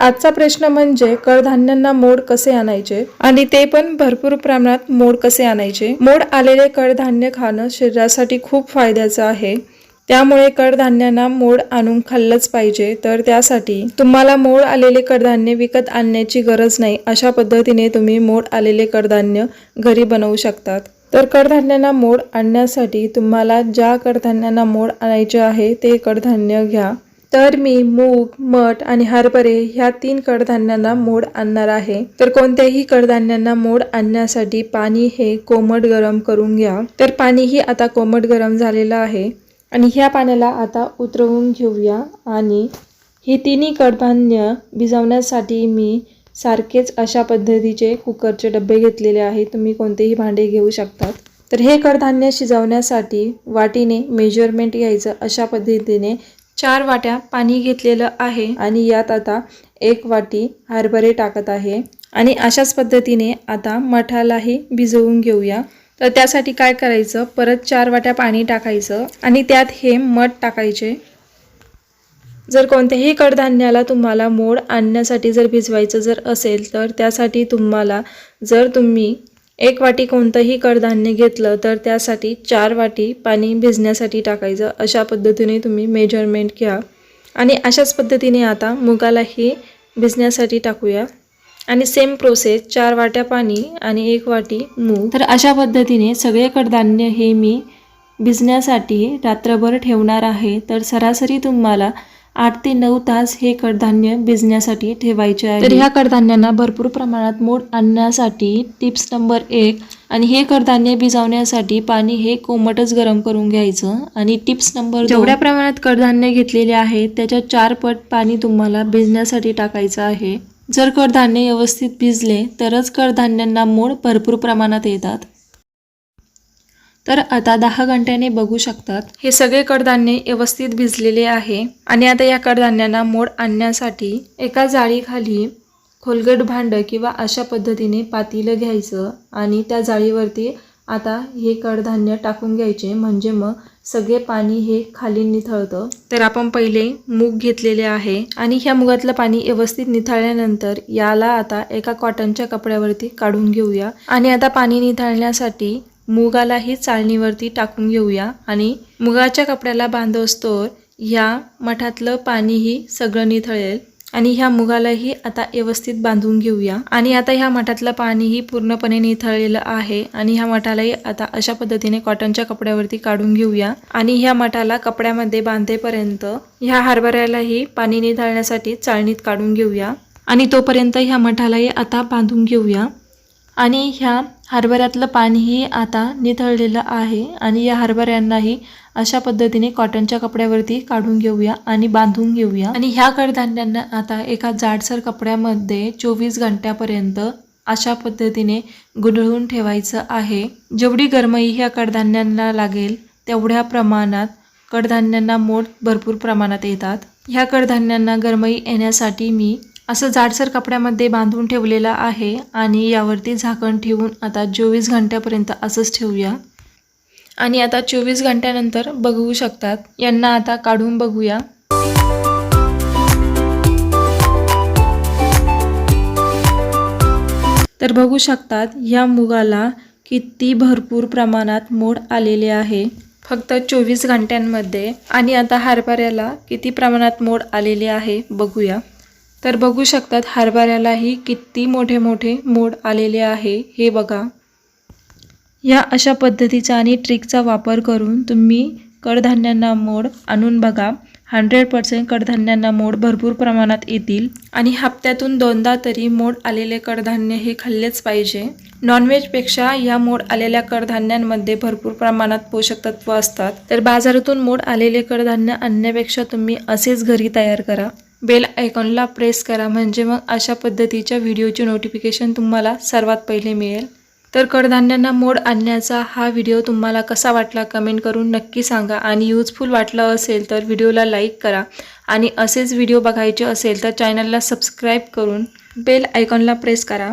आजचा प्रश्न म्हणजे कडधान्यांना मोड कसे आणायचे? आणि ते पण भरपूर प्रमाणात मोड कसे आणायचे? मोड आलेले कडधान्य खाणं शरीरासाठी खूप फायद्याचं आहे. त्यामुळे कडधान्यांना मोड आणून खाल्लंच पाहिजे. तर त्यासाठी तुम्हाला मोड आलेले कडधान्य विकत आणण्याची गरज नाही. अशा पद्धतीने तुम्ही मोड आलेले कडधान्य घरी बनवू शकतात. तर कडधान्यांना मोड आणण्यासाठी तुम्हाला ज्या कडधान्यांना मोड आणायचे आहे ते कडधान्य घ्या. तर मी मूग मठ आणि हरभरे ह्या तीन कडधान्यांना मोड आणणार आहे. तर कोणत्याही कडधान्यांना मोड आणण्यासाठी पाणी हे कोमट गरम करून घ्या. तर पाणीही आता कोमट गरम झालेलं आहे. आणि ह्या पाण्याला आता उतरवून घेऊया आणि ही तिन्ही कडधान्य भिजवण्यासाठी मी सारखेच अशा पद्धतीचे कुकरचे डबे घेतलेले आहे तुम्ही कोणतेही भांडे घेऊ शकतात. तर हे कडधान्य शिजवण्यासाठी वाटीने मेजरमेंट घ्यायचं अशा पद्धतीने चार वाट्या पाणी घेतलेलं आहे आणि यात आता एक वाटी हरभरे टाकत आहे. आणि अशाच पद्धतीने आता मठालाही भिजवून घेऊया. तर त्यासाठी काय करायचं? परत चार वाट्या पाणी टाकायचं आणि त्यात हे मठ टाकायचे. जर कोणत्याही कडधान्याला तुम्हाला मोड आणण्यासाठी जर भिजवायचं जर असेल तर त्यासाठी तुम्हाला जर तुम्ही एक वाटी कोणतंही कडधान्य घेतलं तर त्यासाठी चार वाटी पाणी भिजण्यासाठी टाकायचं. अशा पद्धतीने तुम्ही मेजरमेंट घ्या. आणि अशाच पद्धतीने आता मुगालाही भिजण्यासाठी टाकूया. आणि सेम प्रोसेस चार वाट्या पाणी आणि एक वाटी मूग. तर अशा पद्धतीने सगळे कडधान्य हे मी भिजण्यासाठी रात्रभर ठेवणार आहे. तर सरासरी तुम्हाला आठ ते नऊ तास हे कडधान्य भिजण्यासाठी ठेवायचे आहे. तर ह्या कडधान्यांना भरपूर प्रमाणात मोड आणण्यासाठी टिप्स नंबर एक आणि हे कडधान्य भिजवण्यासाठी पाणी हे कोमटच गरम करून घ्यायचं. आणि टिप्स नंबर जेवढ्या प्रमाणात कडधान्य घेतलेले आहे त्याच्या चार पट पाणी तुम्हाला भिजण्यासाठी टाकायचं आहे. जर कडधान्य व्यवस्थित भिजले तरच कडधान्यांना मोड भरपूर प्रमाणात येतात. तर आता दहा घंट्याने बघू शकतात. हे सगळे कडधान्य व्यवस्थित भिजलेले आहे आणि आता या कडधान्यांना मोड आणण्यासाठी एका जाळीखाली खोलगट भांडं किंवा अशा पद्धतीने पातीलं घ्यायचं आणि त्या जाळीवरती आता हे कडधान्य टाकून घ्यायचे. म्हणजे मग सगळे पाणी हे खाली निथळतं. तर आपण पहिले मूग घेतलेले आहे आणि ह्या मुगातलं पाणी व्यवस्थित निथळल्यानंतर याला आता एका कॉटनच्या कपड्यावरती काढून घेऊया. आणि आता पाणी निथळण्यासाठी मुगालाही चाळणीवरती टाकून घेऊया. आणि मुगाच्या कपड्याला बांधवस्तोवर ह्या मठातलं पाणीही सगळं निथळेल. आणि ह्या मुगालाही आता व्यवस्थित बांधून घेऊया. आणि आता ह्या मठातलं पाणीही पूर्णपणे निथळलेलं आहे. आणि ह्या मठालाही आता अशा पद्धतीने कॉटनच्या कपड्यावरती काढून घेऊया. आणि ह्या मठाला कपड्यामध्ये बांधेपर्यंत ह्या हरभऱ्यालाही पाणी निथळण्यासाठी चाळणीत काढून घेऊया. आणि तोपर्यंत ह्या मठालाही आता बांधून घेऊया. आणि ह्या हरभऱ्यातलं पाणीही आता निथळलेलं आहे. आणि या हरभऱ्यांनाही अशा पद्धतीने कॉटनच्या कपड्यावरती काढून घेऊया आणि बांधून घेऊया. आणि ह्या कडधान्यांना आता एका जाडसर कपड्यामध्ये चोवीस घंट्यापर्यंत अशा पद्धतीने गुंडळून ठेवायचं आहे. जेवढी गरमई ह्या कडधान्यांना लागेल तेवढ्या प्रमाणात कडधान्यांना मोड भरपूर प्रमाणात येतात. ह्या कडधान्यांना गरमई येण्यासाठी मी असं जाडसर कपड्यामध्ये बांधून ठेवलेलं आहे आणि यावरती झाकण ठेवून आता चोवीस घंट्यापर्यंत असंच ठेवूया. आणि आता चोवीस घंट्यानंतर बघू शकतात. यांना आता काढून बघूया. तर बघू शकतात या मुगाला किती भरपूर प्रमाणात मोड आलेले आहे. फक्त चोवीस घंट्यांमध्ये. आणि आता हरभऱ्याला किती प्रमाणात मोड आलेले आहे बघूया. तर बघू शकतात हरभऱ्यालाही किती मोठे मोठे मोड आलेले आहे. हे बघा. या अशा पद्धतीचा आणि ट्रिकचा वापर करून तुम्ही कडधान्यांना मोड आणून बघा. हंड्रेड पर्सेंट कडधान्यांना मोड भरपूर प्रमाणात येतील. आणि हप्त्यातून दोनदा तरी मोड आलेले कडधान्य हे खाल्लेच पाहिजे. नॉनव्हेजपेक्षा या मोड आलेल्या कडधान्यांमध्ये भरपूर प्रमाणात पोषक तत्व असतात. तर बाजारातून मोड आलेले कडधान्य आणण्यापेक्षा तुम्ही असेच घरी तयार करा. बेल आयकॉनला प्रेस करा म्हणजे मग अशा पद्धतीच्या व्हिडिओचे नोटिफिकेशन तुम्हाला सर्वात पहिले मिळेल. तर कडधान्यांना मोड आणण्याचा हा व्हिडिओ तुम्हाला कसा वाटला कमेंट करून नक्की सांगा आणि यूजफुल वाटलं असेल तर व्हिडिओला लाईक करा. आणि असेच व्हिडिओ बघायचे असेल तर चॅनलला सबस्क्राईब करून बेल आयकॉनला प्रेस करा.